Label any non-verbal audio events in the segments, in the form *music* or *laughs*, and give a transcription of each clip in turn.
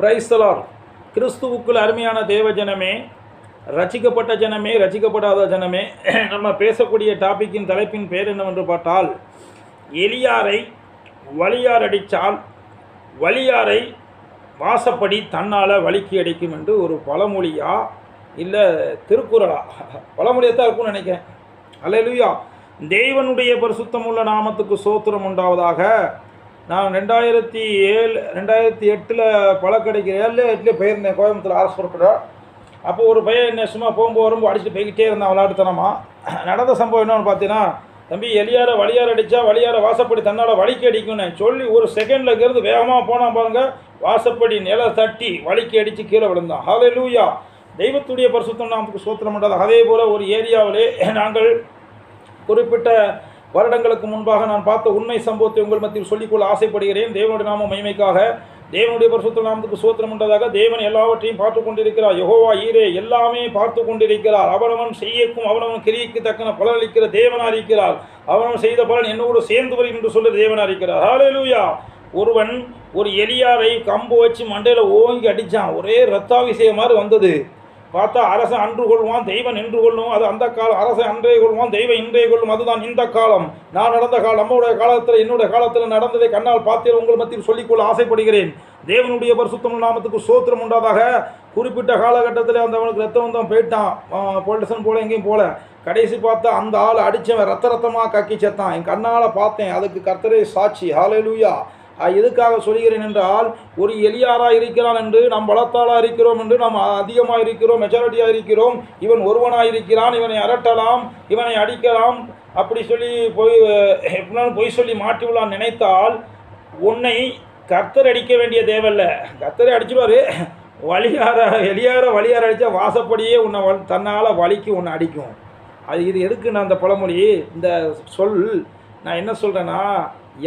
பிரைஸ்தலார் கிறிஸ்துவுக்குள் அருமையான தேவ ஜனமே ரசிக்கப்பட்ட ஜனமே ரசிக்கப்படாத ஜனமே *clears throat* நம்ம பேசக்கூடிய டாப்பிக்கின் தலைப்பின் பேர் என்னவென்று பார்த்தால் எளியாரை வலியார் அடித்தால் வலியாரை வாசப்படி தன்னால் வலிக்கு அடிக்கும் என்று ஒரு பழமொழியா இல்லை திருக்குறளா? *laughs* பழமொழியாக தான் இருக்கும்னு நினைக்கிறேன். அல்லேலூயா. தேவனுடைய பரிசுத்தமுள்ள நாமத்துக்கு சோத்திரம் உண்டாவதாக நான் ரெண்டாயிரத்தி ஏழு ரெண்டாயிரத்தி எட்டில் பழக்கடைக்கு ஏழு எட்டுலேயே போயிருந்தேன் கோயம்புத்தூர் அரசு புறப்பட அப்போ ஒரு பையன் என்ன சும்மா போகும்போது வரும்போது அடிச்சுட்டு போய்கிட்டே இருந்தான் விளையாட்டுத்தனமா. நடந்த சம்பவம் என்னன்னு பார்த்தீங்கன்னா தம்பி எளியார வழியார அடித்தா வழியார வாசப்படி தன்னால் வலிக்கு அடிக்கும்னு சொல்லி ஒரு செகண்டில் இருந்து வேகமாக போனால் பாருங்கள் வாசப்படி நில தட்டி வலிக்கு அடித்து கீழே விழுந்தான். ஹலே லூயா தெய்வத்துடைய பரிசுத்தம் நமக்கு சோத்திரம் பண்ணுறது அதே போல் ஒரு ஏரியாவிலே நாங்கள் குறிப்பிட்ட வருடங்களுக்கு முன்பாக நான் பார்த்த உண்மை சம்பவத்தை உங்கள் மத்தியில் சொல்லிக்கொள்ள ஆசைப்படுகிறேன். தேவனுடைய நாம மகிமைக்காக தேவனுடைய பரிசுத்த நாமத்துக்கு சோத்திரம் உண்டதாக. தேவன் எல்லாவற்றையும் பார்த்து கொண்டிருக்கிறார். யெகோவா ஈரே எல்லாமே பார்த்து கொண்டிருக்கிறார். அவனவன் செய்யக்கும் அவனவன் கிரியைக்கு தக்கன பலனளிக்கிற தேவனாக இருக்கிறார். அவனவன் செய்த பலன் என்னோடு சேர்ந்து வரும் என்று சொல்லி தேவனாக இருக்கிறார். ஹalleluya ஒருவன் ஒரு எலியாரை கம்பு வச்சு மண்டையில் ஓங்கி அடித்தான் ஒரே ரத்தாபிஷேகம் மாதிரி வந்தது. பார்த்தா அரசன் அன்று கொள்வான் தெய்வம் நின்று கொள்ளும். அது அந்த காலம் அரசன் அன்றே கொள்வான் தெய்வம் இன்றே கொள்ளும். அதுதான் இந்த காலம். நான் நடந்த காலம் நம்முடைய காலத்தில் என்னுடைய காலத்தில் நடந்ததை கண்ணால் பார்த்தே உங்கள் மத்தியில் சொல்லிக்கொள்ள ஆசைப்படுகிறேன். தேவனுடைய பரிசுத்தம் நாமத்துக்கு சோத்திரம் உண்டாதாக குறிப்பிட்ட காலகட்டத்தில் அந்தவனுக்கு ரத்தம் வந்தவன் போயிட்டான். பொலிட்டேஷன் போல எங்கேயும் போல. கடைசி பார்த்தா அந்த ஆள் அடித்தவன் ரத்த ரத்தமாக கக்கி செத்தான். என் கண்ணால் பார்த்தேன். அதுக்கு கர்த்தரே சாட்சி. ஹalleluya. லூயா எதுக்காக சொல்கிறேன் என்றால் ஒரு எளியாராக இருக்கிறான் என்று நாம் பலத்தாளாக இருக்கிறோம் என்று நாம் அதிகமாக இருக்கிறோம் மெஜாரிட்டியாக இருக்கிறோம். இவன் ஒருவனாக இருக்கிறான் இவனை அரட்டலாம் இவனை அடிக்கலாம். அப்படி சொல்லி பொய் எப்படினாலும் பொய் சொல்லி மாட்டி விடலாம் நினைத்தால் உன்னை கர்த்தர் அடிக்க வேண்டிய தேவையில்ல. கர்த்தரை அடிச்சிடுவார் வழியார எளியார வழியார அடித்தா வாசப்படியே உன்னை தன்னால் வலிக்கு உன்னை அடிக்கும். அது இது எதுக்கு நான் அந்த பழமொழி? இந்த சொல் நான் என்ன சொல்கிறேன்னா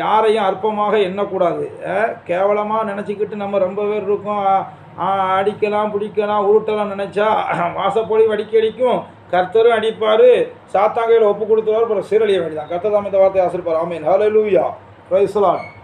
யாரையும் அற்பமாக எண்ணக்கூடாது. கேவலமாக நினச்சிக்கிட்டு நம்ம ரொம்ப பேர் இருக்கோம். அடிக்கலாம் பிடிக்கலாம் உருட்டலாம் நினச்சா *clears throat* வாசப்பொழி வடிக்க அடிக்கும். கர்த்தரும் அடிப்பார். சாத்தாங்கையில் ஒப்பு கொடுத்துருவார். அப்புறம் சீரழிய வேண்டியதான் கர்த்தர் தாம் இந்த வார்த்தையை ஆசிரிப்பார். ஆமீன். ஹலோ லூயா லார்ட்